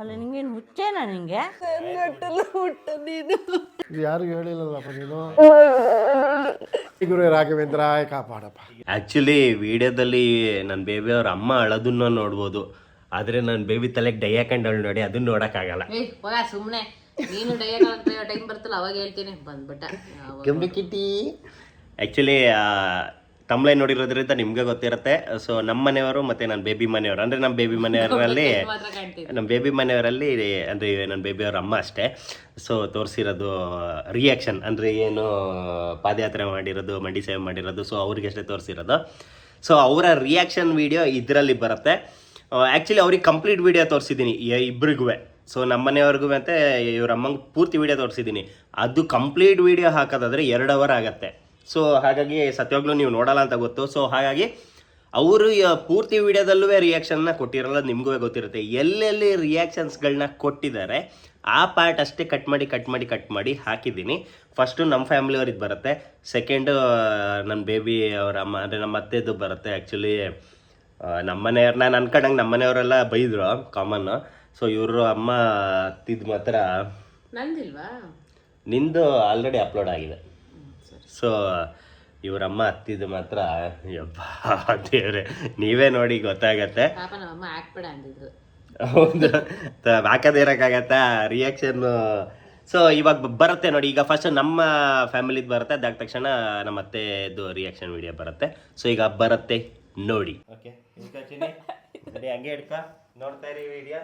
ಅಲ್ಲ ನಿಂಗೇನು ಹುಚ್ಚೇನಾ ನಿಂಗೆ? ಹುಟ್ಟ ನೀನು. ಇದು ಯಾರಿಗೂ ಹೇಳಿಲ್ಲಲ್ಲಪ್ಪ ನೀನು? ಗುರು ರಾಘವೇಂದ್ರ ಕಾಪಾಡಪ್ಪ. ಆ್ಯಕ್ಚುಲಿ ವಿಡಿಯೋದಲ್ಲಿ ನನ್ನ ಬೇಬಿ ಅವ್ರ ಅಮ್ಮ ಅಳೋದನ್ನ ನೋಡ್ಬೋದು. ಆದ್ರೆ ನನ್ನ ಬೇಬಿ ತಲೆಗೆ ಡೈ ಹಾಕೊಂಡು ನೋಡಿ ಅದನ್ನ ನೋಡೋಕ್ಕಾಗಲ್ಲ. ಏಯ್ ಹೋಗ ಸುಮ್ಮನೆ ನೀನು ಡೈ ಟೈಮ್ ಬರ್ತಲ್ಲ ಅವಾಗ ಹೇಳ್ತೀನಿ. ಬಂದ್ಬಿಟ್ಟ. ಆ್ಯಕ್ಚುಲಿ ತಮ್ಲೈ ನೋಡಿರೋದ್ರಿಂದ ನಿಮ್ಗೆ ಗೊತ್ತಿರುತ್ತೆ. ಸೊ ನಮ್ಮ ಮನೆಯವರು ಮತ್ತು ನನ್ನ ಬೇಬಿ ಮನೆಯವರು ಅಂದರೆ ನಮ್ಮ ಬೇಬಿ ಮನೆಯವರಲ್ಲಿ ನಮ್ಮ ಬೇಬಿ ಮನೆಯವರಲ್ಲಿ ಅಂದರೆ ನನ್ನ ಬೇಬಿ ಅವ್ರ ಅಮ್ಮ ಅಷ್ಟೇ. ಸೊ ತೋರಿಸಿರೋದು ರಿಯಾಕ್ಷನ್ ಅಂದರೆ ಏನು ಪಾದಯಾತ್ರೆ ಮಾಡಿರೋದು ಮಂಡಿ ಸೇವೆ ಮಾಡಿರೋದು ಸೊ ಅವ್ರಿಗೆ ಅಷ್ಟೇ ತೋರಿಸಿರೋದು. ಸೊ ಅವರ ರಿಯಾಕ್ಷನ್ ವಿಡಿಯೋ ಇದರಲ್ಲಿ ಬರುತ್ತೆ. ಆ್ಯಕ್ಚುಲಿ ಅವ್ರಿಗೆ ಕಂಪ್ಲೀಟ್ ವಿಡಿಯೋ ತೋರಿಸಿದ್ದೀನಿ ಇಬ್ರಿಗೂ ಸೊ ನಮ್ಮ ಮನೆಯವ್ರಿಗೂ ಮತ್ತು ಇವ್ರ ಅಮ್ಮಂಗೆ ಪೂರ್ತಿ ವಿಡಿಯೋ ತೋರಿಸಿದ್ದೀನಿ. ಅದು ಕಂಪ್ಲೀಟ್ ವಿಡಿಯೋ ಹಾಕೋದಾದ್ರೆ ಎರಡು ಅವರ್ ಆಗುತ್ತೆ. ಸೊ ಹಾಗಾಗಿ ಸತ್ಯವಾಗ್ಲೂ ನೀವು ನೋಡಲ್ಲ ಅಂತ ಗೊತ್ತು. ಸೊ ಹಾಗಾಗಿ ಅವರು ಪೂರ್ತಿ ವಿಡಿಯೋದಲ್ಲೂ ರಿಯಾಕ್ಷನ್ನ ಕೊಟ್ಟಿರಲ್ಲ ನಿಮಗೂ ಗೊತ್ತಿರುತ್ತೆ. ಎಲ್ಲೆಲ್ಲಿ ರಿಯಾಕ್ಷನ್ಸ್ಗಳನ್ನ ಕೊಟ್ಟಿದ್ದಾರೆ ಆ ಪಾರ್ಟ್ ಅಷ್ಟೇ ಕಟ್ ಮಾಡಿ ಕಟ್ ಮಾಡಿ ಕಟ್ ಮಾಡಿ ಹಾಕಿದ್ದೀನಿ. ಫಸ್ಟು ನಮ್ಮ ಫ್ಯಾಮಿಲಿಯವ್ರಿಗೆ ಬರುತ್ತೆ. ಸೆಕೆಂಡು ನನ್ನ ಬೇಬಿ ಅವರ ಅಮ್ಮ ಅಂದರೆ ನಮ್ಮ ಅತ್ತೆದು ಬರುತ್ತೆ ಆ್ಯಕ್ಚುಲಿ ನಮ್ಮ ಮನೆಯವ್ರನ್ನ ನಾನು ಅನ್ಕೊಂಡಂಗೆ ನಮ್ಮ ಮನೆಯವರೆಲ್ಲ ಬೈದರು ಕಾಮನ್ ಸೊ ಇವರು ಅಮ್ಮ ಅತ್ತಿದ್ದು ಮಾತ್ರ ನಂದಿಲ್ವಾ? ನಿಂದು ಆಲ್ರೆಡಿ ಅಪ್ಲೋಡ್ ಆಗಿದೆ. ಸೊ ಇವರಮ್ಮ ಹತ್ತಿದ್ದು ಮಾತ್ರ ಯಬ್ಬಾ ದೇವ್ರೆ ನೀವೇ ನೋಡಿ ಗೊತ್ತಾಗತ್ತೆ. ಪಾಪ ನಮ್ಮಮ್ಮ ಹಾಕ್ಬೇಡ ಅಂದಿದ್ರು. ಹೌದು. ರಿಯಾಕ್ಷನ್ ಸೊ ಇವಾಗ ಬರುತ್ತೆ ನೋಡಿ ಈಗ ಫಸ್ಟ್ ನಮ್ಮ ಫ್ಯಾಮಿಲಿದು ಬರುತ್ತೆ ಅದಾದ ತಕ್ಷಣ ನಮ್ಮ ಅತ್ತೆದು ರಿಯಾಕ್ಷನ್ ವಿಡಿಯೋ ಬರುತ್ತೆ. ಸೊ ಈಗ ಬರುತ್ತೆ ನೋಡಿ. ಓಕೆ ಹಂಗೆ ಹಿಡ್ಕ. ನೋಡ್ತಾ ಇರಿ ವಿಡಿಯೋ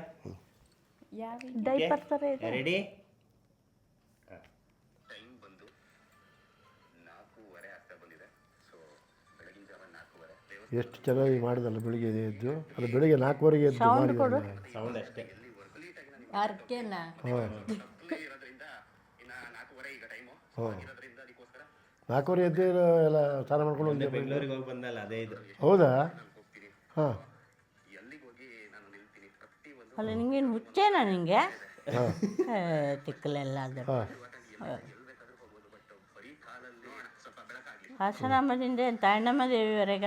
ರೆಡಿ ಎಷ್ಟು ಚೆನ್ನಾಗಿ ಮಾಡಿದಲ್ಲ ಬೆಳಿಗ್ಗೆ ಎದ್ದು? ಅದು ಬೆಳಿಗ್ಗೆ ನಾಲ್ಕುವರೆಗೆ ಎದ್ದು ಮಾಡಿದಲ್ಲ. ಸೌಂಡ್ ಅಷ್ಟೇ. ಅರ್ಕೆನಾ ಹಾಂ. ಹಾಂ. ನಾಲ್ಕುವರೆ ಎದ್ದು ಎಲ್ಲ ಸ್ನಾನ ಮಾಡ್ಕೊಂಡು ಹೋಗಿ ಬೆಂಗಳೂರಿಗೆ ಹೋಗಿ ಬಂದಲ್ಲ ಅದೇ ಇದು. ಹೌದಾ? ಹಾಂ. ಅಲ್ಲ ನಿಂಗೇನು ಹುಚ್ಚೇನಾ ನಿಮಗೆ ಏ, ತಿಕ್ಕಲೆಲ್ಲ ಅದು. ಹಾಂ. ಹಾಸನಾಂಬದಿಂದ ತಾಯಣ್ಣಮ್ಮ ದೇವಿವರೆಗ?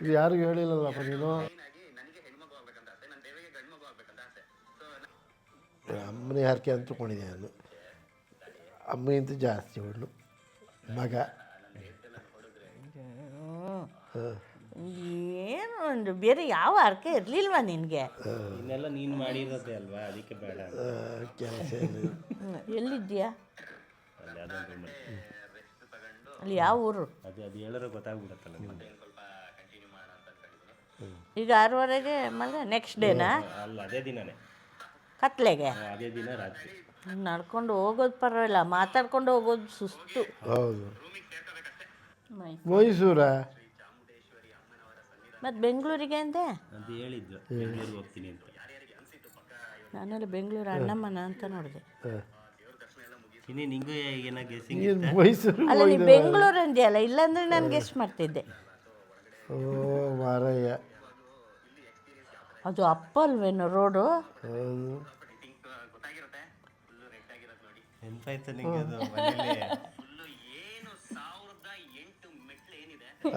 ಇದು ಯಾರಿಗೂ ಹೇಳಿಲ್ಲಲ್ಲಪ್ಪ ನೀನು? ಅಮ್ಮನೇ ಹರಕೆ ಅಂತ ತಿಳ್ಕೊಂಡಿದ್ದೆ ನಾನು. ಅಮ್ಮಗಿಂತ ಜಾಸ್ತಿ ಅವಳು ಮಗ. ಏನು ಒಂದು ಬೇರೆ ಯಾವ ಅರ್ಕೆ ಇರಲಿಲ್ವಾ ನಿನಗೆ? ಇನ್ನೆಲ್ಲ ನೀನು ಮಾಡಿರೋದೇ ಅಲ್ವಾ? ಅದಕ್ಕೆ ಬೇಡ. ಕೆಲಸ ಅಲ್ಲಿ. ಅಲ್ಲಿ ಯಾವ ಊರು? ಅದು ಅದು ಹೇಳಿದ್ರೆ ಗೊತ್ತಾಗ್ಬಿಡತ್ತಲ್ಲ ನಿಮಗೆ. ಈಗ ಆರೂವರೆಗೆ ಮಗ ನೆಕ್ಸ್ಟ್ ಡೇನಾ ಅಲ್ಲ ಅದೇ ದಿನನೇ. ಕತ್ಲೆಗೆ? ಅದೇ ದಿನ ರಾತ್ರಿ. ನಡ್ಕೊಂಡು ಹೋಗೋದು ಪರವಾಗಿಲ್ಲ ಮಾತಾಡ್ಕೊಂಡು ಹೋಗೋದು ಸುಸ್ತು. ಹೌದು. ಮೈಸೂರ? ಮತ್ತು ಬೆಂಗಳೂರಿಗೆ ಅಂದೆ? ಅಂತ ಹೇಳಿದ್ದು ಬೆಂಗಳೂರಿಗೆ ಹೋಗ್ತೀನಿ ಅಂತ. ನಾನೆಲ್ಲ ಬೆಂಗಳೂರು ಅಣ್ಣಮ್ಮನ ಅಂತ ನೋಡಿದೆ. ಇನ್ನೇ ನಿಂಗೂ ಏನೋ ಗೆಸಿಂಗ್ ಮೈಸೂರು ಅಲ್ಲ ನೀವು ಬೆಂಗಳೂರು ಅಂದ್ಯಲ್ಲ ಇಲ್ಲಾಂದ್ರೆ ನಾನು ಗೆಸ್ಟ್ ಮಾಡ್ತಿದ್ದೆ. ಓ ಮಾರಯ್ಯ. ಅದು ಅಪ್ಪ ಅಲ್ವೇನು ರೋಡು. ಹೌದು. ಎಂತಾಯ್ತು ನಿಂಗೆ ಅದು ಮನೇಲಿ?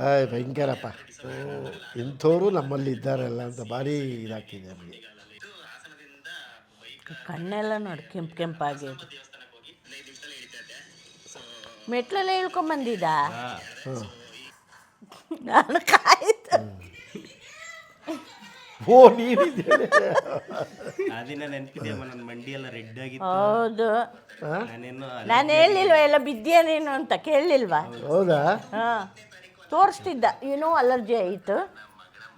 ಆಯ್ ಭಯಂಕರಪ್ಪ. ಇಂಥವ್ರು ನಮ್ಮಲ್ಲಿ ಇದ್ದಾರಲ್ಲ ಅಂತ ಭಾರಿ ಇದಾಗ್ತಿದೆ ನಮಗೆ. ಕಣ್ಣೆಲ್ಲ ನೋಡಿ ಕೆಂಪು ಕೆಂಪಾಗಿ. ಮೆಟ್ಲೆಲ್ಲ ಇಳ್ಕೊಂಡ್ಬಂದಿದ್ದ ಹ್ಞೂ ನಾನು ಓ ನೀನಿದ್ದೇನೆ ಆ ದಿನ ನೆನಪಿದೆಯಮ್ಮ ನನ್ನ ಮಂಡಿ ಎಲ್ಲ ರೆಡ್ ಆಗಿತ್ತು. ಹೌದು. ನಾನೇನು ನಾನು ಹೇಳಿಲ್ವಾ ಎಲ್ಲ ಬಿದ್ದಿಯಾ ನೀನು ಅಂತ ಕೇಳಲಿಲ್ವಾ ಹೌದಾ. ಹಾಂ. ತೋರಿಸ್ತಿದ್ದ ಏನೋ ಅಲರ್ಜಿ ಆಯಿತು.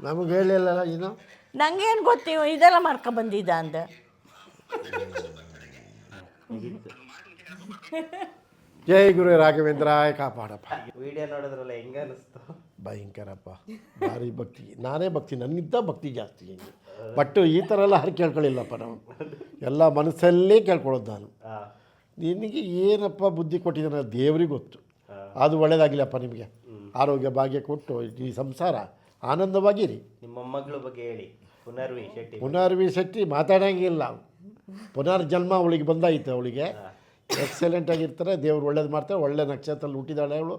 ನಮಗೆ ಹೇಳಿಲ್ಲಲ್ಲ ಇನ್ನು ನಂಗೇನು ಗೊತ್ತಿವು ಇದೆಲ್ಲ ಬಂದಿದ್ದ ಅಂದ. ಜೈ ಗುರು ರಾಘವೇಂದ್ರ ಕಾಪಾಡಪ್ಪ. ವಿಡಿಯೋ ನೋಡಿದ್ರಲ್ಲ ಹೆಂಗ ಅನಿಸ್ತು? ಭಯಂಕರಪ್ಪ. ಭಾರಿ ಭಕ್ತಿ. ನಾನೇ ಭಕ್ತಿ. ನನಗಿಂತ ಭಕ್ತಿ ಜಾಸ್ತಿ ಹಿಂಗೆ. ಬಟ್ ಈ ಥರ ಎಲ್ಲ ಹರಿ ಕೇಳ್ಕೊಳ್ಳಿಲ್ಲಪ್ಪ ನಾವು. ಎಲ್ಲ ಮನಸ್ಸಲ್ಲೇ ಕೇಳ್ಕೊಳ್ಳೋದು ನಾನು. ನಿನಗೆ ಏನಪ್ಪ ಬುದ್ಧಿ ಕೊಟ್ಟಿದ್ದಾನೆ ದೇವ್ರಿಗೆ ಗೊತ್ತು. ಅದು ಒಳ್ಳೇದಾಗಿಲ್ಲಪ್ಪ ನಿಮಗೆ. ಆರೋಗ್ಯ ಭಾಗ್ಯ ಕೊಟ್ಟು ಈ ಸಂಸಾರ. ಆನಂದವಾಗಿರಿ. ನಿಮ್ಮ ಮಗಳ ಬಗ್ಗೆ ಹೇಳಿ. ಪುನರ್ವಿ ಶೆಟ್ಟಿ ಪುನರ್ವಿ ಶೆಟ್ಟಿ ಮಾತಾಡೋಂಗಿಲ್ಲ. ಪುನರ್ಜನ್ಮ ಅವಳಿಗೆ ಬಂದಾಯಿತು ಅವಳಿಗೆ. ಎಕ್ಸಲೆಂಟ್ ಆಗಿರ್ತಾರೆ ದೇವ್ರು ಒಳ್ಳೇದು ಮಾಡ್ತಾರೆ ಒಳ್ಳೆ ನಕ್ಷತ್ರದಲ್ಲಿ ಹುಟ್ಟಿದಾಳೆ ಅವಳು.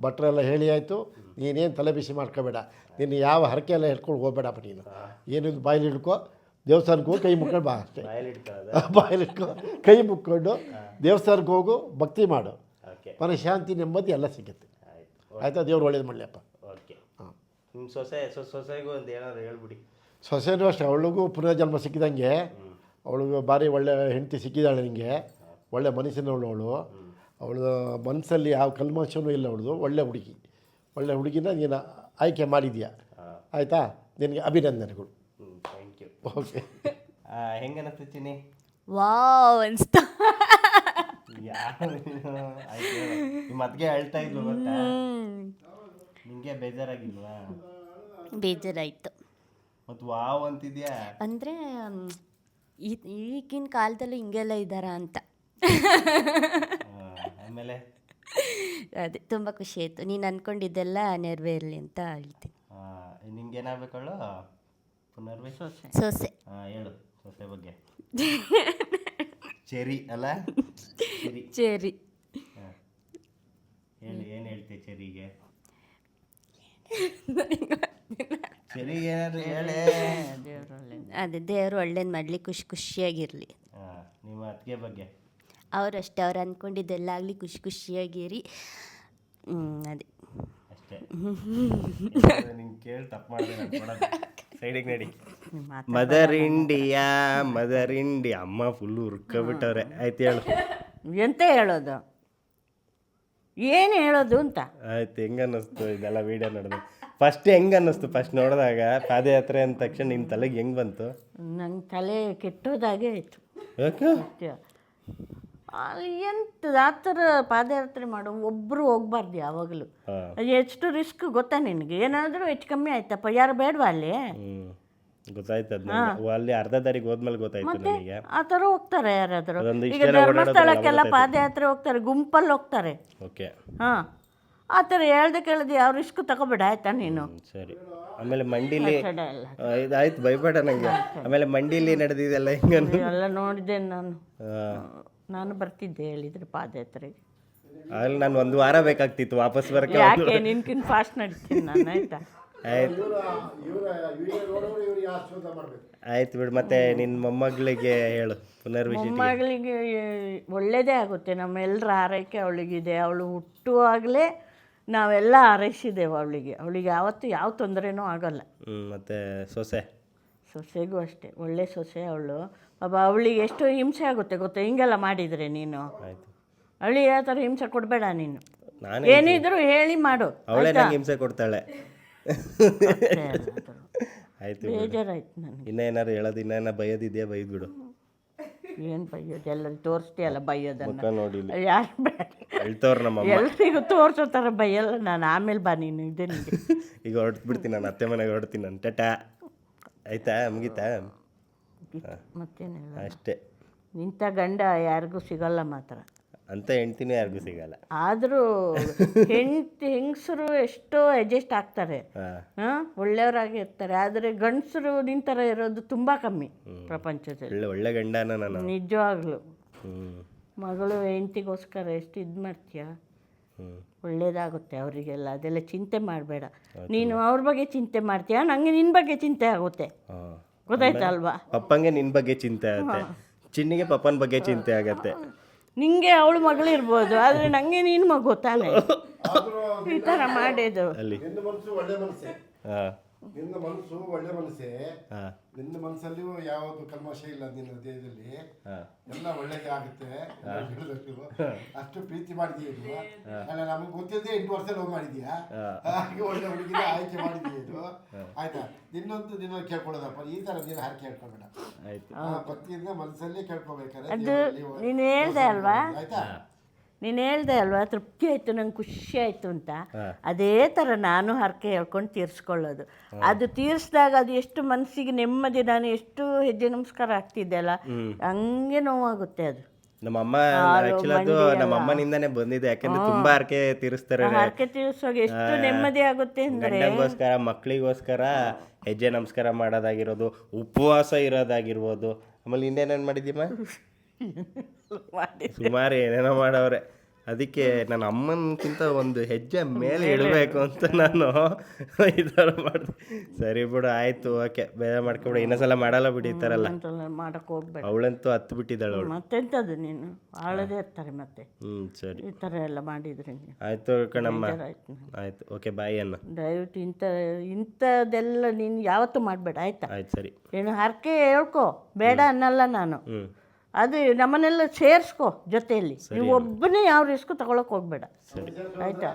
ಭಟ್ರೆಲ್ಲ ಹೇಳಿ ಆಯಿತು ನೀನೇನು ತಲೆ ಬಿಸಿ ಮಾಡ್ಕೋಬೇಡ ನೀನು ಯಾವ ಹರಕೆ ಎಲ್ಲ ಹಿಡ್ಕೊಂಡು ಹೋಗ್ಬೇಡಪ್ಪ ನೀನು. ಏನಿದು ಬಾಯಲ್ಲಿ ಹಿಡ್ಕೊ ದೇವಸ್ಥಾನಕ್ಕೆ ಹೋಗಿ ಕೈ ಮುಕ್ಕೊಂಡು ಬಾ ಅಷ್ಟೇ. ಬಾಯಲ್ಲಿ ಹಿಡ್ಕೊ ಕೈ ಮುಕ್ಕೊಂಡು ದೇವಸ್ಥಾನಕ್ಕೆ ಹೋಗು ಭಕ್ತಿ ಮಾಡು. ಮನಃಶಾಂತಿ ನೆಮ್ಮದಿ ಎಲ್ಲ ಸಿಗುತ್ತೆ. ಆಯ್ತು. ದೇವ್ರು ಒಳ್ಳೇದು ಮಾಡಲಿಯಪ್ಪ. ಓಕೆ. ಹಾಂ. ನಿಮ್ಮ ಸೊಸೆ ಸೊ- ಸೊಸೆಗೂ ಒಂದು ಏನಾದ್ರು ಹೇಳ್ಬಿಡಿ. ಸೊಸೆನೂ ಅಷ್ಟೇ ಅವಳಿಗೂ ಪುನರ್ಜನ್ಮ ಸಿಕ್ಕಿದಂಗೆ ಅವಳಿಗೂ ಭಾರಿ ಒಳ್ಳೆ ಹೆಂಡತಿ ಸಿಕ್ಕಿದಾಳೆ ನಿಮಗೆ ಒಳ್ಳೆ ಮನಸ್ಸಿನವಳು ಅವಳು. ಅವಳು ಮನಸ್ಸಲ್ಲಿ ಯಾವ ಕಲ್ಮಶನೂ ಇಲ್ಲ ಅವಳದು. ಒಳ್ಳೆ ಹುಡುಗಿ. ಒಳ್ಳೆ ಹುಡುಗಿನ ನೀನು ಆಯ್ಕೆ ಮಾಡಿದೀಯ? ಆಯಿತಾ? ನಿನಗೆ ಅಭಿನಂದನೆಗಳು. ಥ್ಯಾಂಕ್ ಯು ಓಕೆ ಹೆಂಗೆ ಅನ್ನಿಸ್ತು ಚಿನ್ನಿ ವಾವ್ ಅನ್ಸ್ತ. ನಿಮ್ಮ ಅಳ್ತಾ ಇದ್ಲು ಗೊತ್ತಾ? ನಿಂಗೆ ಬೇಜಾರಾಗಿಲ್ವಾ? ಬೇಜಾರಾಯಿತು. ಮತ್ತು ವಾವ್ ಅಂತಿದ್ಯಾ? ಅಂದರೆ ಈಗಿನ ಕಾಲದಲ್ಲೂ ಹಿಂಗೆಲ್ಲ ಇದ್ದಾರಾ ಅಂತ. ಆಮೇಲೆ? ಅದೇ ತುಂಬ ಖುಷಿ ಆಯಿತು. ನೀನು ಅಂದ್ಕೊಂಡಿದ್ದೆಲ್ಲ ನೆರವೇರಲಿ ಅಂತ ಹೇಳ್ತೀನಿ. ನಿಂಗೆ ಏನಾಗಬೇಕಳು ಪುನರ್ವಿ ಸೊಸೆ. ಸೊಸೆ. ಹೇಳು ಸೊಸೆ ಬಗ್ಗೆ. ಚೆರಿ ಅಲ್ಲ? ಚೆರಿ ಹಾ. ಹೇಳಿ ಏನು ಹೇಳ್ತೀವಿ ಚೆರಿಗೆ ಚೆರಿಗೆ ಏನಾದ್ರು ಹೇಳೇ. ಅದೇ ದೇವರು ಒಳ್ಳೇದು ಮಾಡಲಿ ಖುಷಿ ಖುಷಿಯಾಗಿರಲಿ. ನಿಮ್ಮ ಅತ್ತಿಗೆ ಬಗ್ಗೆ. ಅವರಷ್ಟೇ ಅವ್ರು ಅಂದ್ಕೊಂಡಿದ್ದೆಲ್ಲ ಆಗಲಿ ಖುಷಿ ಖುಷಿಯಾಗಿರಿ ಇರಿ. ಅದೇ. ಅಷ್ಟೇ. ನಿಂಗೆ ಕೇಳಿ ತಪ್ಪು ಮಾಡಿದೆ ಸೈಡಿಗೆ ನಡಿ. ಮಾತು ಮದರ್ ಇಂಡಿಯಾ ಮದರ್ ಇಂಡಿಯಾ ಅಮ್ಮ ಫುಲ್ಲು ಹುರ್ಕೊಬಿಟ್ಟವ್ರೆ. ಆಯ್ತು ಹೇಳು. ಎಂತ ಹೇಳೋದು? ಏನು ಹೇಳೋದು ಅಂತ? ಆಯ್ತು ಹೆಂಗ ಅನ್ನಿಸ್ತು ಇದೆಲ್ಲ ವಿಡಿಯೋ ನೋಡಿದೆ? ಫಸ್ಟ್ ಹೆಂಗ ಅನ್ನಿಸ್ತು? ಫಸ್ಟ್ ನೋಡಿದಾಗ ಪಾದಯಾತ್ರೆ ಅಂದ ತಕ್ಷಣ ನಿನ್ನ ತಲೆಗೆ ಹೆಂಗ್ ಬಂತು? ನಂಗೆ ತಲೆ ಕೆಟ್ಟೋದಾಗೆ ಆಯಿತು. ಯಾಕೆ? ಅಲ್ಲಿ ಎಂತ ಆ ಥರ ಪಾದಯಾತ್ರೆ ಮಾಡೋ ಒಬ್ಬರು ಹೋಗ್ಬಾರ್ದು ಯಾವಾಗಲೂ. ಎಷ್ಟು ರಿಸ್ಕ್ ಗೊತ್ತಾ ನಿನಗೆ? ಏನಾದರೂ ಹೆಚ್ಚು ಕಮ್ಮಿ ಆಯ್ತಪ್ಪ. ಯಾರು ಬೇಡವಾ ಅಲ್ಲಿ? ಗೊತ್ತಾಯ್ತು ಅಲ್ಲಿ ಅರ್ಧ ದಾರಿಗೆ ಹೋದ್ಮೇಲೆ ಗೊತ್ತಾಯ್ತು ನನಗೆ. ಆ ಥರ ಹೋಗ್ತಾರೆ ಯಾರಾದರೂ. ಈಗ ಧರ್ಮಸ್ಥಳಕ್ಕೆಲ್ಲ ಪಾದಯಾತ್ರೆ ಹೋಗ್ತಾರೆ ಗುಂಪಲ್ಲಿ ಹೋಗ್ತಾರೆ. ಓಕೆ. ಹಾಂ. ಆ ಥರ ಹೇಳ್ದೆ ಕೇಳ್ದೆ ಯಾವ ರಿಸ್ಕ್ ತಗೋಬೇಡ ಆಯ್ತಾ ನೀನು? ಸರಿ. ಆಮೇಲೆ ಮಂಡಿಲಿ ಇದಾಯ್ತು ಭಯಪಡ ನಂಗೆ. ಆಮೇಲೆ ಮಂಡಿಲಿ ನಡೆದಿದೆಲ್ಲ ಹೆಂಗನ್ನು ಎಲ್ಲ ನೋಡಿದೆ ನಾನು. ನಾನು ಬರ್ತಿದ್ದೆ ಹೇಳಿದ್ರೆ ಪಾದಯಾತ್ರೆಗೆ. ಅಲ್ಲಿ ನಾನು ಒಂದು ವಾರ ಬೇಕಾಗ್ತಿತ್ತು ವಾಪಸ್ ಬರಕ್ಕೆ ಯಾಕೆ? ನಿನ್ಕಿನ್ ಫಾಸ್ಟ್ ನಡೀತೀನಿ ನಾನು ಆಯ್ತಾ? ಆಯ್ತು. ಆಯ್ತು ಬಿಡು ಮತ್ತೆ ನಿನ್ನ ಮೊಮ್ಮಗಳಿಗೆ ಹೇಳು ಪುನರ್ವಿಸಿಟ್ ಮೊಮ್ಮಗಳಿಗೆ ಒಳ್ಳೇದೇ ಆಗುತ್ತೆ. ನಮ್ಮೆಲ್ಲರ ಆರೈಕೆ ಅವಳಿಗಿದೆ. ಅವಳು ಹುಟ್ಟುವಾಗಲೇ ನಾವೆಲ್ಲ ಹಾರೈಸಿದ್ದೇವೆ ಅವಳಿಗೆ. ಅವಳಿಗೆ ಯಾವತ್ತೂ ಯಾವ ತೊಂದರೆನೂ ಆಗಲ್ಲ. ಮತ್ತು ಮತ್ತೆ ಸೊಸೆ? ಸೊಸೆಗೂ ಅಷ್ಟೇ. ಒಳ್ಳೆ ಸೊಸೆ ಅವಳು. ಪಾಪ ಅವಳಿಗೆ ಎಷ್ಟು ಹಿಂಸೆ ಆಗುತ್ತೆ ಗೊತ್ತಾ? ಹಿಂಗೆಲ್ಲ ಮಾಡಿದರೆ ನೀನು. ಆಯ್ತು. ಅವಳಿಗೆ ಯಾವ ಥರ ಹಿಂಸೆ ಕೊಡಬೇಡ ನೀನು. ನಾನೇ ಏನಿದ್ರು ಹೇಳಿ ಮಾಡು ಅವಳೇ ನಂಗೆ ಹಿಂಸೆ ಕೊಡ್ತಾಳೆ. ಆಯ್ತು ಬೇಜಾರಾಯ್ತು ನನಗೆ. ಇನ್ನೂ ಏನಾರು ಹೇಳೋದು ಇನ್ನೇನ ಬೈಯೋದಿದೆಯಾ? ಬೈದ್ಬಿಡು ಏನು ಬೈಯೋದು? ಎಲ್ಲರೂ ತೋರಿಸ್ತೀಯಲ್ಲ ಬೈಯೋದನ್ನು? ಮುಖ ನೋಡಿ ಇಲ್ಲಿ ಯಾರು ಬೇಡ. ಹೇಳ್ತವ್ರು ನಮ್ಮ ಎಲ್ರಿಗೂ ತೋರ್ಸೋ ಥರ ಬೈಯಲ್ಲ ನಾನು. ಆಮೇಲೆ ಬಾ ನೀನು ಇದೆ ನಿಂಗೆ. ಈಗ ಹೊರಟು ಬಿಡ್ತೀನಿ ನಾನು ಅತ್ತೆ ಮನೆಗೆ ಹೊರಡ್ತೀನಿ ನಾನು. ಟಟ. ಆಯ್ತಾ ಮುಗೀತಾ? ಮತ್ತೇನಿಲ್ಲ. ಅಷ್ಟೇ. ನಿಂತ ಗಂಡ ಯಾರಿಗೂ ಸಿಗಲ್ಲ ಮಾತ್ರ. ಅಂತ ಹೆಂಡ್ತಿನೂ ಯಾರಿಗೂ ಸಿಗಲ್ಲ. ಆದರೂ ಹೆಂಡ್ತಿ ಹೆಂಗಸರು ಎಷ್ಟೋ ಅಡ್ಜಸ್ಟ್ ಆಗ್ತಾರೆ. ಹಾಂ. ಹಾಂ ಒಳ್ಳೆಯವರಾಗಿ ಇರ್ತಾರೆ. ಆದರೆ ಗಂಡಸರು ನಿಂತರ ಇರೋದು ತುಂಬ ಕಮ್ಮಿ ಪ್ರಪಂಚದಲ್ಲಿ. ಒಳ್ಳೆ ಒಳ್ಳೆ ಗಂಡನ ನಾನು. ನಿಜವಾಗ್ಲೂ. ಮಗಳು ಹೆಂಡ್ತಿಗೋಸ್ಕರ ಎಷ್ಟು ಇದು ಮಾಡ್ತೀಯ? ಒಳ್ಳೇದಾಗುತ್ತೆ ಅವರಿಗೆಲ್ಲ. ಅದೆಲ್ಲ ಚಿಂತೆ ಮಾಡಬೇಡ. ನೀನು ಅವ್ರ ಬಗ್ಗೆ ಚಿಂತೆ ಮಾಡ್ತೀಯ? ನನಗೆ ನಿನ್ನ ಬಗ್ಗೆ ಚಿಂತೆ ಆಗುತ್ತೆ. ಗೊತ್ತಾಯ್ತಾ ಅಲ್ವಾ? ಪಪ್ಪಂಗೆ ನಿನ್ನ ಬಗ್ಗೆ ಚಿಂತೆ ಆಗುತ್ತೆ. ಚಿನ್ನಿಗೆ ಪಪ್ಪನ ಬಗ್ಗೆ ಚಿಂತೆ ಆಗತ್ತೆ. ನಿಂಗೆ ಅವಳು ಮಗಳಿರ್ಬೋದು ಆದರೆ ನನಗೆ ನೀನು ಮಗು ತಾನೆ. ಈ ಥರ ಮಾಡಿದ್ದು. ಅಲ್ಲಿ. ಹಾಂ. ನಿನ್ನ ಮನಸ್ಸು ಒಳ್ಳೆ ಮನಸ್ಸೇ. ನಿನ್ನ ಮನಸ್ಸಲ್ಲಿ ಯಾವ್ದು ಕಲ್ಮಶ ಇಲ್ಲ ನಿನ್ನ ದೇಹದಲ್ಲಿ. ಹಾಂ. ಎಲ್ಲ ಒಳ್ಳೆಗೆ ಆಗುತ್ತೆ. ಅಷ್ಟು ಪ್ರೀತಿ ಮಾಡಿದೀಯ ಇದು ಅಲ್ಲ ನಮಗೆ ಗೊತ್ತಿಲ್ಲದೆ ಎಂಟು ವರ್ಷ ಲವ್ ಮಾಡಿದೀಯಾ ಹಾಗೆ ಒಳ್ಳೆ ಹುಡುಗಿನ ಆಯ್ಕೆ ಮಾಡಿದೀಯ ಇದು? ಆಯ್ತಾ? ನಿನ್ನೊಂದು ನಿನ್ನ ಕೇಳ್ಕೊಳ್ಳೋದಪ್ಪ. ಈ ತರ ನೀನು ಹಾಕಿ ಕೇಳ್ಕೊಬೇಡ. ಭಕ್ತಿಯಿಂದ ಮನಸ್ಸಲ್ಲೇ ಕೇಳ್ಕೊಬೇಕಾದ್ರೆ ಅದು ನೀನು ಹೇಳ್ದೆ ಅಲ್ವಾ? ಆಯ್ತಾ? ನೀನು ಹೇಳ್ದೆ ಅಲ್ವಾ ತೃಪ್ತಿ ಆಯಿತು ನಂಗೆ ಖುಷಿ ಆಯಿತು ಅಂತ. ಅದೇ ಥರ ನಾನು ಹರಕೆ ಹೇಳ್ಕೊಂಡು ತೀರಿಸ್ಕೊಳ್ಳೋದು. ಅದು ತೀರಿಸಿದಾಗ ಅದು ಎಷ್ಟು ಮನಸ್ಸಿಗೆ ನೆಮ್ಮದಿ ನಾನು ಎಷ್ಟು ಹೆಜ್ಜೆ ನಮಸ್ಕಾರ ಆಗ್ತಿದ್ದೆ ಅಲ್ಲ ಹಂಗೆ ನೋವಾಗುತ್ತೆ ಅದು. ನಮ್ಮ ಅಮ್ಮ ಆಕ್ಚುಲಿ ಅದು ನಮ್ಮ ಅಮ್ಮನಿಂದಾನೇ ಬಂದಿದೆ ಯಾಕಂದ್ರೆ ತುಂಬಾ ಹರಕೆ ತೀರಿಸ್ತಾರೆ. ಹರಕೆ ತೀರಿಸುವಾಗ ಎಷ್ಟು ನೆಮ್ಮದಿ ಆಗುತ್ತೆ ಅಂದ್ರೆ. ಗಂಡಂಗೋಸ್ಕರ ಮಕ್ಕಳಿಗೋಸ್ಕರ ಹೆಜ್ಜೆ ನಮಸ್ಕಾರ ಮಾಡೋದಾಗಿರೋದು ಉಪವಾಸ ಇರೋದಾಗಿರ್ಬೋದು. ಆಮೇಲೆ ಇನ್ನೇನೇನು ಮಾಡಿದ್ದೀಮ್ಮ ಮಾಡಿ ಸುಮಾರು ಏನೇನೋ ಮಾಡವ್ರೆ. ಅದಕ್ಕೆ ನನ್ನ ಅಮ್ಮನಕ್ಕಿಂತ ಒಂದು ಹೆಜ್ಜೆ ಮೇಲೆ ಇಡಬೇಕು ಅಂತ ನಾನು ಈ ಥರ ಮಾಡಿದೆ. ಸರಿ ಬಿಡು ಆಯಿತು ಓಕೆ. ಬೇರೆ ಮಾಡ್ಕೊಬಿಡು. ಇನ್ನೊಂದ್ಸಲ ಮಾಡಲ್ಲ ಬಿಡಿ ಈ ಥರ ಎಲ್ಲ. ಮಾಡಕ್ಕೆ ಹೋಗ್ಬೇಡ. ಅವಳಂತೂ ಹತ್ತು ಬಿಟ್ಟಿದ್ದಾಳೆ ಅವಳು. ಮತ್ತೆಂಥದ್ದು ನೀನು? ಆಳದೇ ಇರ್ತಾರೆ ಮತ್ತೆ. ಹ್ಞೂ ಸರಿ. ಈ ಥರ ಎಲ್ಲ ಮಾಡಿದ್ರೆ ಆಯಿತು ಕಣಮ್ಮ. ಆಯ್ತು. ಓಕೆ ಬಾಯ್ ಅನ್ನ ದಯವಿಟ್ಟು ಇಂಥ ಇಂಥದ್ದೆಲ್ಲ ನೀನು ಯಾವತ್ತೂ ಮಾಡಬೇಡ ಆಯ್ತಾ? ಆಯ್ತು ಸರಿ. ಏನು ಹರಕೆ ಹೇಳ್ಕೊ. ಬೇಡ ಅನ್ನಲ್ಲ ನಾನು. ಹ್ಞೂ ಅದು ನಮ್ಮನ್ನೆಲ್ಲ ಸೇರಿಸ್ಕೊ ಜೊತೆಯಲ್ಲಿ. ನೀವು ಒಬ್ಬನೇ ಯಾವ ರಿಸ್ಕ್ ತಗೊಳಕ್ ಹೋಗ್ಬೇಡ. ಆಯ್ತಾ?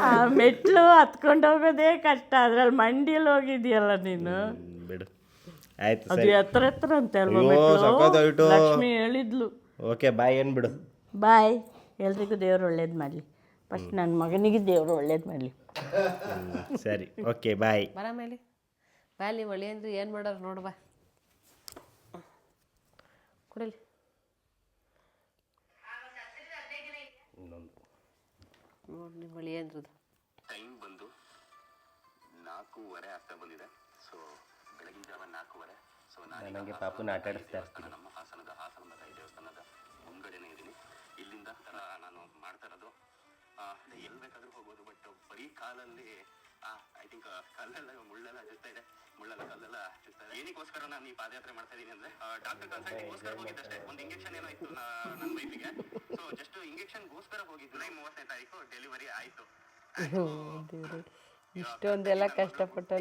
ಆ ಮೆಟ್ಲು ಹತ್ಕೊಂಡು ಹೋಗೋದೇ ಕಷ್ಟ. ಅದ್ರಲ್ಲಿ ಮಂಡಿಯಲ್ಲಿ ಹೋಗಿದ್ಯಲ್ಲ ನೀನು. ಬಿಡು. ಆಯ್ತು ಅದು ಎತ್ತರ ಎತ್ತರ ಅಂತೆ ಅಲ್ವಾ ಅಯ್ಯೋ, ಸಖತ್ತಾಯ್ತು. ಲಕ್ಷ್ಮಿ ಹೇಳಿದ್ಲು. ಓಕೆ ಬಾಯ್ ಏನ್ ಬಿಡು. ಬಾಯ್. ಎಲ್ರಿಗೂ ದೇವರು ಒಳ್ಳೇದು ಮಾಡಲಿ. ಫಸ್ಟ್ ನನ್ನ ಮಗನಿಗೆ ದೇವರು ಒಳ್ಳೇದು ಮಾಡಲಿ. ಸರಿ. ಓಕೆ ಬಾಯ್ ಬರ ಮೇಲೆ ಬಾಲಿ ಒಳ್ಳೆ ಅಂದ್ರೆ ಏನು ಮಾಡೋರು ನೋಡು ಬಾ. ಕುಡಲಿ. ನೋಡಿ ನಿಮ್ಮ ಒಳ್ಳೆ ಅಂದ್ರದ್ದು ಟೈಮ್ ಬಂದು ನಾಲ್ಕೂವರೆ ಆಗ್ತಾ ಬಂದಿದೆ. ಸೊ ಬೆಳಗಿನ ಜಾವ ನಾಲ್ಕೂವರೆ. ಸೊ ನನಗೆ ಪಾಪುನ ಆಟ ಆಡಿಸ್ತಾ ಇರ್ತೀನಿ. ನಮ್ಮ ಹಾಸನದ ಹಾಸನ ತಾಯಿ ದೇವಸ್ಥಾನದ ಮುಂದ್ಗಡೆನೇ ಇದ್ದೀನಿ ತರ ನಾನು ಮಾಡ್ತಾ ಇರೋದು. ಎಲ್ಲಿ ಬೇಕಾದ್ರೂ ಹೋಗ್ಬೋದು ಬಟ್ ಬರೀ ಕಾಲಲ್ಲಿ ಐ ಥಿಂಕ್ ಕಲ್ಲೆಲ್ಲ ಮುಳ್ಳೆಲ್ಲ ಜೊತೆ ಇದೆ ಮುಳ್ಳೆಲ್ಲ ಕಲ್ಲೆಲ್ಲ ಚುಚ್ತಾ ಇದೆ ಏನಕ್ಕೋಸ್ಕರ ನಾನು ಈ ಪಾದಯಾತ್ರೆ ಮಾಡ್ತಾ ಇದ್ದೀನಿ ಅಂದ್ರೆ ಡಾಕ್ಟರ್ ಕನ್ಸಲ್ಟಿಗೋಸ್ಕರ ಹೋಗಿದ್ದಷ್ಟೇ. ಒಂದು ಇಂಜೆಕ್ಷನ್ ಏನೋ ಇತ್ತು ನನ್ನ ವೈಫಿಗೆ ಸೊ ಜಸ್ಟ್ ಇಂಜೆಕ್ಷನ್ಗೋಸ್ಕರ ಹೋಗಿದ್ದು. ಜುಲೈ ಮೂವತ್ತನೇ ತಾರೀಕು ಡೆಲಿವರಿ ಆಯ್ತು. ಇಷ್ಟೊಂದೆಲ್ಲ ಕಷ್ಟಪಟ್ಟು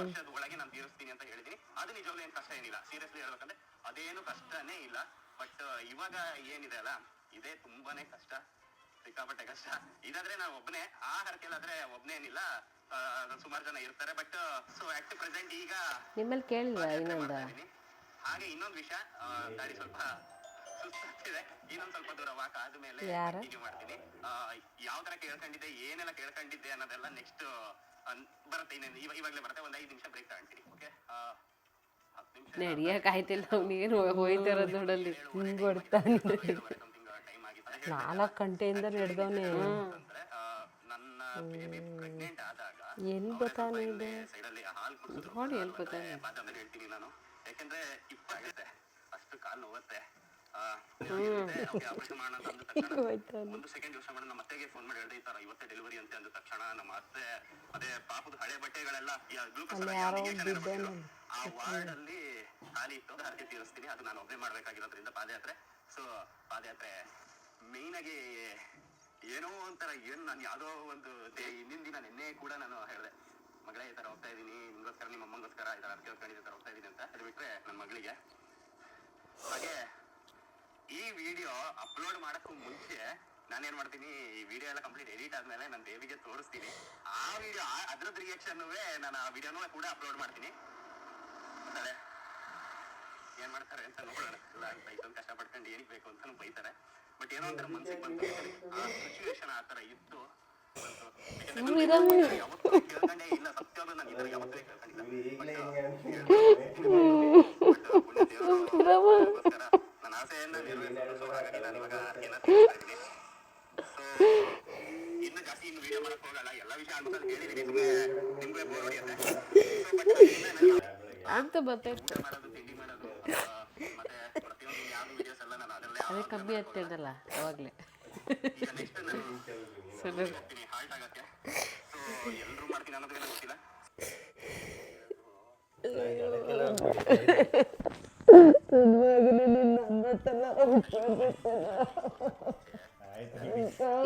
ವರ್ಷದ ಒಳಗೆ ನಾನು ತೀರಿಸ್ತೀನಿ ಅಂತ ಹೇಳಿದೀನಿ. ಅದು ನಿಜವಾಗ್ಲೂ ಏನು ಕಷ್ಟ ಏನಿಲ್ಲ. ಸೀರಿಯಸ್ಲಿ ಹೇಳ್ಬೇಕಂದ್ರೆ ಅದೇನು ಕಷ್ಟನೇ ಇಲ್ಲ. ಬಟ್ ಇವಾಗ ಏನಿದೆ ಅಲ್ಲ ಇದೇ ತುಂಬಾನೇ ಕಷ್ಟ ಸಿಕ್ಕಾಪಟ್ಟೆ ಕಷ್ಟ ಇದಾದ್ರೆ ನಾನು ಒಬ್ಬನೇ ಆ ಹರಕೆಲಾದ್ರೆ ಒಬ್ಬನೇ ಏನಿಲ್ಲ ಸುಮಾರು ಜನ ಇರ್ತಾರೆ ಬಟ್ ಸೊ ಆಟ್ ಪ್ರೆಸೆಂಟ್ ಈಗ ನಿಮ್ಮಲ್ಲಿ ಕೇಳಿಲ್ಲ ಇನ್ನೊಂದು ಹಾಗೆ ಇನ್ನೊಂದು ವಿಷಯ ಗಾಡಿ ಸ್ವಲ್ಪ ಸುಸ್ತಾಗ್ತಿದೆ ಇನ್ನೊಂದ್ ಸ್ವಲ್ಪ ದೂರ ವಾಕ್ ಆದ್ಮೇಲೆ? ಕಂಟಿನ್ಯೂ ಮಾಡ್ತೀನಿ ಯಾವ ತರ ಕೇಳ್ಕೊಂಡಿದ್ದೆ ಏನೆಲ್ಲ ಕೇಳ್ಕೊಂಡಿದ್ದೆ ಅನ್ನೋದೆಲ್ಲ ನೆಕ್ಸ್ಟ್ ಬರುತ್ತೆ ಇನ್ನೇನು ಇವಾಗಲೇ ಇವಾಗ್ಲೇ ಬರುತ್ತೆ ಒಂದ್ ಐದು ನಿಮಿಷ ಬ್ರೇಕ್ ತಗೊಂತೀನಿ ಓಕೆ ಹತ್ತು ನಿಮಿಷ ನಡಿಯಕ್ ಆಯ್ತಿಲ್ಲ ನೀನು ಹೋಯ್ತಾರ ನೋಡಲ್ಲಿ ಹಿಂಗ್ ಆಗಿತ್ತು ನಾಲ್ಕು ಗಂಟೆಯಿಂದ ನಡೆದವನೇ ಎಲ್ಲಿ ಬತಾನೆ ಇದೆ ನೋಡಿ ಎಲ್ಲಿ ಬತಾನೆ ಒಂದು ಸೆಕೆಂಡ್ ಯೋಚನೆ ಮಾಡಿ ನಮ್ಮ ಅತ್ತೆಗೆ ಫೋನ್ ಮಾಡಿ ಹೇಳ್ದೆ ಈ ತರ ಇವತ್ತೇ ಡೆಲಿವರಿ ಅಂತ ಅಂದ ತಕ್ಷಣ ನಮ್ಮ ಅತ್ತೆ ಅದೇ ಪಾಪದ ಹಳೆ ಬಟ್ಟೆಗಳೆಲ್ಲ ಆ ವಾರ್ಡ್ ಅಲ್ಲಿ ಖಾಲಿ ಇತ್ತು ಅದಕ್ಕೆ ತೀರಿಸ್ತೀನಿ ಅದು ನಾನು ಒಬ್ಬನೇ ಮಾಡ್ಬೇಕಾಗಿರೋದ್ರಿಂದ ಪಾದಯಾತ್ರೆ. ಸೊ ಪಾದಯಾತ್ರೆ ಮೇನ್ ಆಗಿ ಏನೋ ಒಂಥರ ಏನು ನಾನು ಯಾವ್ದೋ ಒಂದು ಹಿಂದಿನ ದಿನ ನಿನ್ನೆ ಕೂಡ ನಾನು ಹೇಳಿದೆ. ಮಗಳೇ, ಈ ತರ ಹೋಗ್ತಾ ಇದೀನಿ, ನಿಮಗೋಸ್ಕರ, ನಿಮ್ಮ ಅಮ್ಮಂಗೋಸ್ಕರ ಈ ಥರ ಅರ್ಜಿ ಹೊತ್ಕೊಂಡು ತರ ಹೋಗ್ತಾ ಇದ್ದೀನಿ ಅಂತ. ಅದು ಬಿಟ್ರೆ ನನ್ನ ಮಗಳಿಗೆ. ಹಾಗೆ ಈ ವಿಡಿಯೋ ಅಪ್ಲೋಡ್ ಮಾಡೋಕ್ಕೂ ಮುಂಚೆ ನಾನೇನ್ ಮಾಡ್ತೀನಿ, ಈ ವಿಡಿಯೋ ಎಲ್ಲ ಕಂಪ್ಲೀಟ್ ಎಡಿಟ್ ಆದ್ಮೇಲೆ ನನ್ನ ದೇವಿಗೆ ತೋರಿಸ್ತೀನಿ. ಆ ವಿಡಿಯೋ ಅದ್ರದ್ದು ರಿಯಾಕ್ಷನ್ ನಾನು ಆ ವಿಡಿಯೋನೂ ಕೂಡ ಅಪ್ಲೋಡ್ ಮಾಡ್ತೀನಿ. ಏನ್ ಮಾಡ್ತಾರೆ ಅಂತ ನೋಡೋಣ. ಅಂತ ಇಷ್ಟೊಂದು ಕಷ್ಟ ಪಡ್ಕೊಂಡು ಏನಿಗೆ ಬೇಕು ಅಂತ ಬೈತಾರೆ. ಬಟ್ ಏನೋ ಒಂಥರ ಮನ್ಸಿಗೆ ಬಂತು. ಆ ಸಿಚುವೇಶನ್ ಆ ತರ ಇತ್ತು. ಯಾವತ್ತೂ ಕೇಳ್ಕೊಂಡೇ ಇಲ್ಲ. ಸತ್ಯವಾದ ನಾನು ಇದರ ಯಾವತ್ತೂ ಕೇಳ್ಕೊಂಡಿಲ್ಲ. ನನ್ನ ಆಸೆಯನ್ನ ನೆರವೇರಿಸಲು ಹಾಗಾಗಿ ನಾನು ಇವಾಗ ಸೊ ಇನ್ನು ಜಾಸ್ತಿ ಇನ್ನು ವಿಡಿಯೋ ಮಾಡಕ್ ಹೋಗಲ್ಲ. ಎಲ್ಲ ವಿಷಯ ಅಂತ ಹೇಳಿದೀನಿ ಸುಮ್ಮನೆ ನಿಮ್ಗೆ ಬೋರ್ ಹೊಡಿಯುತ್ತೆ. ಸೊ ಬಟ್ ಅಂತ ಊಟ ಮಾಡೋದು ತಿಂಡಿ ಮಾಡೋದು ಮತ್ತೆ ಪ್ರತಿಯೊಂದು ಯಾವ್ದು ವಿಡಿಯೋಸ್ ಎಲ್ಲ ನಾನು ಅದರಲ್ಲೇ ಅದೇ ಕಮ್ಮಿ ಆಗ್ತಿದ್ದಲ್ಲ ಅವಾಗ್ಲೇ. ಈಗ ನೆಕ್ಸ್ಟ್ ನಾನು ಹೋಗ್ತೀನಿ ಹಾಲ್ಟ್ ಆಗಕ್ಕೆ ಸೊ ಎಲ್ಲರೂ ಮಾಡ್ತೀನಿ ಅನ್ನೋದು ನನಗೆ ಗೊತ್ತಿಲ್ಲ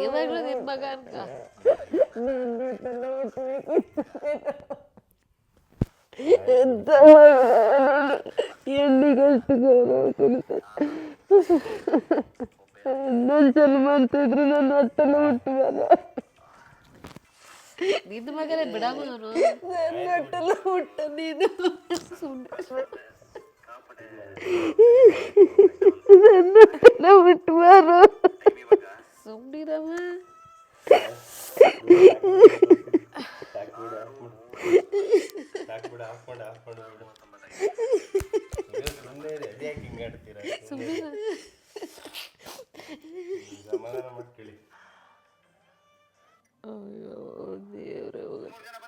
ಇವಾಗ್ಲೂ ನಿನ್ ಮಗ? ಅನ್ಕ ಹೆಣ್ಣಿಗಷ್ಟು ಗೌರವ ಕೊಡ್ತಾರೆ ಇನ್ನೊಂದು ಜನ್ಮ ಅಂತ ಇದ್ರು ನನ್ನ ಹೊಟ್ಟೆಲ್ಲ ಹುಟ್ಟುವಾಗ ನಿನ್ನ ಮಗನೇ ಬಿಡಮ್ಮ ಅವರು ನನ್ನ ಹೊಟ್ಟೆಲ್ಲ ಹುಟ್ಟ ನೀನು ಸುಮ್ಮನೆ ನನ್ನ ಸುಮ್ಮನಿರಮ್ಮ ಅಯ್ಯೋ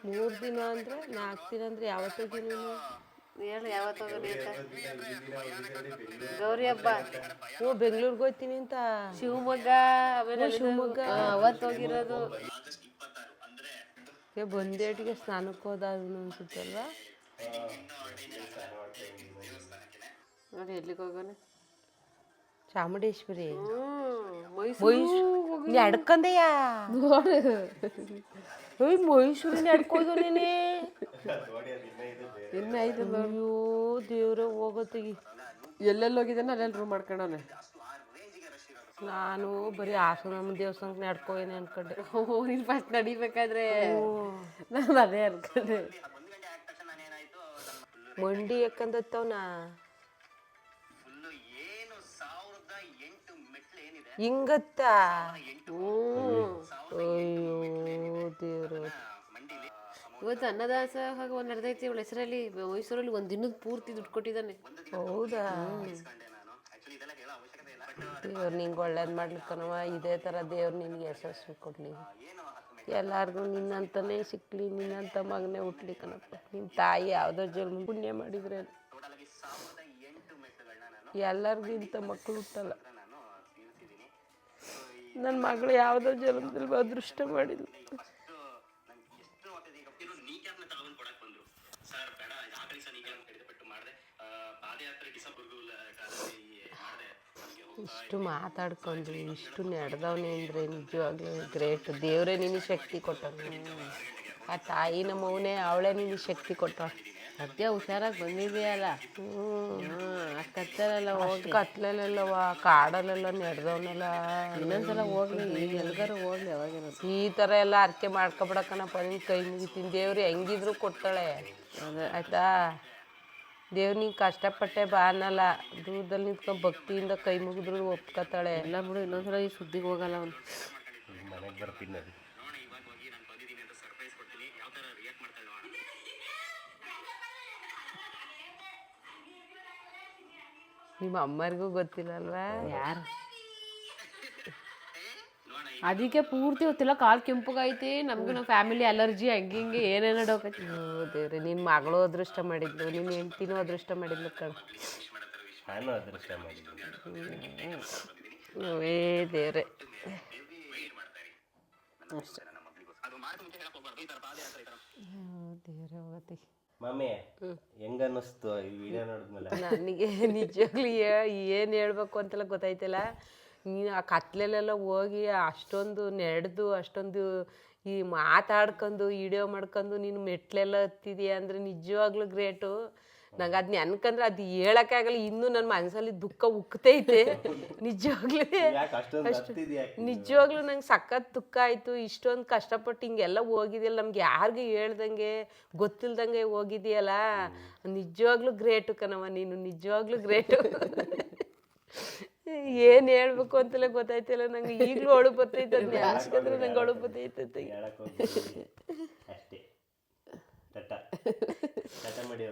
ಮೂರು ದಿನ ಅಂದ್ರೆ ನಾಲ್ಕು ದಿನ ಅಂದ್ರೆ ಯಾವತ್ತೂ ನೀನು ಹೇಳು ಯಾವತ್ತು ಗೌರಿ ಹಬ್ಬ ಓ ಬೆಂಗ್ಳೂರ್ಗೆ ಹೋಗ್ತೀನಿ ಅಂತ ಶಿವಮೊಗ್ಗ ಶಿವಮೊಗ್ಗ ಅವತ್ತು ಹೋಗಿರೋದು ಬಂದೇಟಿಗೆ ಸ್ನಾನಕ್ಕೆ ಹೋದ ಅನ್ಸುತ್ತಲ್ವಾ ನೋಡಿ ಎಲ್ಲಿಗೆ ಹೋಗೋಣ? ಚಾಮುಂಡೇಶ್ವರಿ. ಮೈಸೂರು ನಡ್ಕಂದಯ್ಯ ಏಯ್ ಮೈಸೂರಿನ ನಡ್ಕೋದು ನೀನೇ. ಇನ್ನ ಐದು ಅಯ್ಯೋ ದೇವ್ರ ಹೋಗೋತ್ತಿಗೆ ಎಲ್ಲೆಲ್ಲಿ ಹೋಗಿದ್ದಾನೆ ಅಲ್ಲೆಲ್ಲಿ ರೂಮ್ ಮಾಡ್ಕೊಂಡವನೆ. ನಾನು ಬರೀ ಹಾಸನಮ್ಮ ದೇವಸ್ಥಾನಕ್ಕೆ ನಡ್ಕೋಯೇನೆ ಅನ್ಕೊಂಡೆ. ಓ ನೀನು ಫಸ್ಟ್ ನಡಿಬೇಕಾದ್ರೆ. ನಾನು ಅದೇ ಅನ್ಕೊಂಡೆ. ಮಂಡಿ ಯಾಕಂದತ್ತವನ ಫುಲ್ಲು ಏನು ಸಾವಿರದ ಎಂಟು ಮೆಟ್ಲು ಏನಿದೆ? ಹಿಂಗತ್ತ? ಅಯ್ಯೋ ದೇವ್ರೆ. ಮಂಡಿಲಿ ಇವತ್ತು ಅನ್ನದಾಸ ಹಾಗೆ ಒಂದು ನಡೆದೈತಿ ಇವಳ ಹೆಸರಲ್ಲಿ ಮೈಸೂರಲ್ಲಿ ಒಂದು ದಿನದ ಪೂರ್ತಿ ದುಡ್ಡು ಕೊಟ್ಟಿದ್ದಾನೆ. ಹೌದಾ? ದೇವ್ರು ನಿಂಗೆ ಒಳ್ಳೇದು ಮಾಡ್ಲಿಕ್ಕನವ ಇದೇ ಥರ ದೇವ್ರು ನಿನಗೆ ಯಶಸ್ವಿ ಕೊಡಲಿ. ಎಲ್ಲಾರ್ಗು ನಿನ್ನಂತನೇ ಸಿಕ್ಲಿ, ನಿನ್ನಂತ ಮಗನೇ ಹುಟ್ಲಿ ಕಣಪ್ಪ. ನಿಮ್ಮ ತಾಯಿ ಯಾವುದೋ ಜನ್ಮ ಪುಣ್ಯ ಮಾಡಿದ್ರೆ. ಎಲ್ಲರಿಗೂ ಇಂಥ ಮಕ್ಕಳು ಹುಟ್ಟಲ್ಲ. ನನ್ನ ಮಗಳು ಯಾವುದೋ ಜನ್ಮದಲ್ಲಿ ಅದೃಷ್ಟ ಮಾಡಿಲ್ಲ. ಇಷ್ಟು ಮಾತಾಡ್ಕೊಂಡ್ವಿ ಇಷ್ಟು ನಡೆದವನೇ ಅಂದರೆ ನಿಜವಾಗ್ಲೂ ಗ್ರೇಟ್ ದೇವರೇ ನಿನಗೆ ಶಕ್ತಿ ಕೊಟ್ಟವನು. ಆ ತಾಯಿ ನಮ್ಮವನೇ ಅವಳೇ ನಿನಗೆ ಶಕ್ತಿ ಕೊಟ್ಟವ ಸದ್ಯ ಹುಷಾರಾಗಿ ಬಂದಿದೆಯಲ್ಲ ಹ್ಞೂ ಹ್ಞೂ ಆ ಕತ್ತಲೆಲ್ಲ ಹೋಗಿ. ಕತ್ಲಲ್ಲೆಲ್ಲವ ಕಾಡಲ್ಲೆಲ್ಲ ನಡೆದವನೆಲ್ಲ. ಇನ್ನೊಂದ್ಸಲ ಹೋಗ್ಲಿ ಈಗ ಎಲ್ಗಾರು ಹೋಗ್ಲಿ ಅವಾಗ ಈ ಥರ ಎಲ್ಲ ಅರ್ಕೆ ಮಾಡ್ಕೊಬಿಡಕ್ಕನಪ್ಪ ನಿನ್ನ ಕೈ ಮುಗಿತೀನಿ. ದೇವ್ರು ಹೆಂಗಿದ್ರು ಕೊಡ್ತಾಳೆ. ಆಯ್ತಾ? ದೇವ್ರು ನೀನು ಕಷ್ಟಪಟ್ಟೆ ಬಾ ಅನ್ನಲ್ಲ. ದೂರದಲ್ಲಿ ನಿಂತ್ಕೊಂಡು ಭಕ್ತಿಯಿಂದ ಕೈ ಮುಗಿದ್ರು ಒಪ್ಕೊತಾಳೆ ಎಲ್ಲ ಬಿಡು ಇನ್ನೊಂದ್ಸಲ ಈ ಸುದ್ದಿಗೆ ಹೋಗಲ್ಲ ಅವನು. ಮನೆಗೆ ಬರ್ತೀನಿ ನಾನು. ನಿಮ್ಮ ಅಮ್ಮರಿಗೂ ಗೊತ್ತಿಲ್ಲಲ್ವಾ ಯಾರು? ಅದಕ್ಕೆ ಪೂರ್ತಿ ಗೊತ್ತಿಲ್ಲ ಕಾಲು ಕೆಂಪಗೈತಿ ನಮ್ಗೆ ನಮ್ಮ ಫ್ಯಾಮಿಲಿ ಅಲರ್ಜಿ ಹಂಗೆ ಹಿಂಗೆ ಏನೇನೋ ಡೋಕೈತಿ ದೇವ್ರೆ ನಿನ್ನ ಮಗಳು ಅದೃಷ್ಟ ಮಾಡಿದ್ಲು ನಿನ್ನ ಹೆಂಡ್ತಿನೂ ಅದೃಷ್ಟ ಮಾಡಿದ್ಲು ಕಣ. ನಾನು ಅದೃಷ್ಟ ಏ ದೇವ್ರೆ. ಅಷ್ಟೇ. ದೇವ್ರೆ ಹೋಗತಿ ಮಮ್ಮಿ ಹೆಂಗ ಅನ್ನಿಸ್ತು ಈ ವಿಡಿಯೋ ನೋಡಿದ್ಮೇಲೆ? ನನಗೆ ನಿಜವಾಗ್ಲೂ ಏನು ಹೇಳ್ಬೇಕು ಅಂತೆಲ್ಲ ಗೊತ್ತಾಯ್ತಲ್ಲ. ನೀನು ಆ ಕತ್ಲೆಲೆಲ್ಲ ಹೋಗಿ ಅಷ್ಟೊಂದು ನೆಡೆದು ಅಷ್ಟೊಂದು ಈ ಮಾತಾಡ್ಕೊಂಡು ವಿಡಿಯೋ ಮಾಡ್ಕೊಂಡು ನೀನು ಮೆಟ್ಲೆಲ್ಲ ಹತ್ತಿದೀಯ ಅಂದರೆ ನಿಜವಾಗ್ಲೂ ಗ್ರೇಟು ನಂಗೆ ಅದು ನೆನ್ಕಂದ್ರೆ ಅದು ಹೇಳೋಕ್ಕಾಗಲ್ಲ ಇನ್ನೂ ನನ್ನ ಮನಸ್ಸಲ್ಲಿ ದುಃಖ ಉಕ್ತೈತೆ ನಿಜವಾಗ್ಲೂ. ನಿಜವಾಗ್ಲೂ ನಂಗೆ ಸಖತ್ ದುಃಖ ಆಯಿತು ಇಷ್ಟೊಂದು ಕಷ್ಟಪಟ್ಟು ಹಿಂಗೆಲ್ಲ ಹೋಗಿದೆಯಲ್ಲ ನಮ್ಗೆ ಯಾರಿಗೂ ಹೇಳ್ದಂಗೆ ಗೊತ್ತಿಲ್ದಂಗೆ ಹೋಗಿದೆಯಲ್ಲ. ನಿಜವಾಗ್ಲೂ ಗ್ರೇಟು ಕಣವ ನೀನು ನಿಜವಾಗ್ಲೂ ಗ್ರೇಟು ಏನು ಹೇಳ್ಬೇಕು ಅಂತಲೇ ಗೊತ್ತಾಯ್ತಿಲ್ಲ. ನಂಗೆ ಈಗಲೂ ಅಳು ನೆನ್ಸ್ಕೊಂಡ್ರೆ ನಂಗೆ ಅಳು ಮಾಡಿ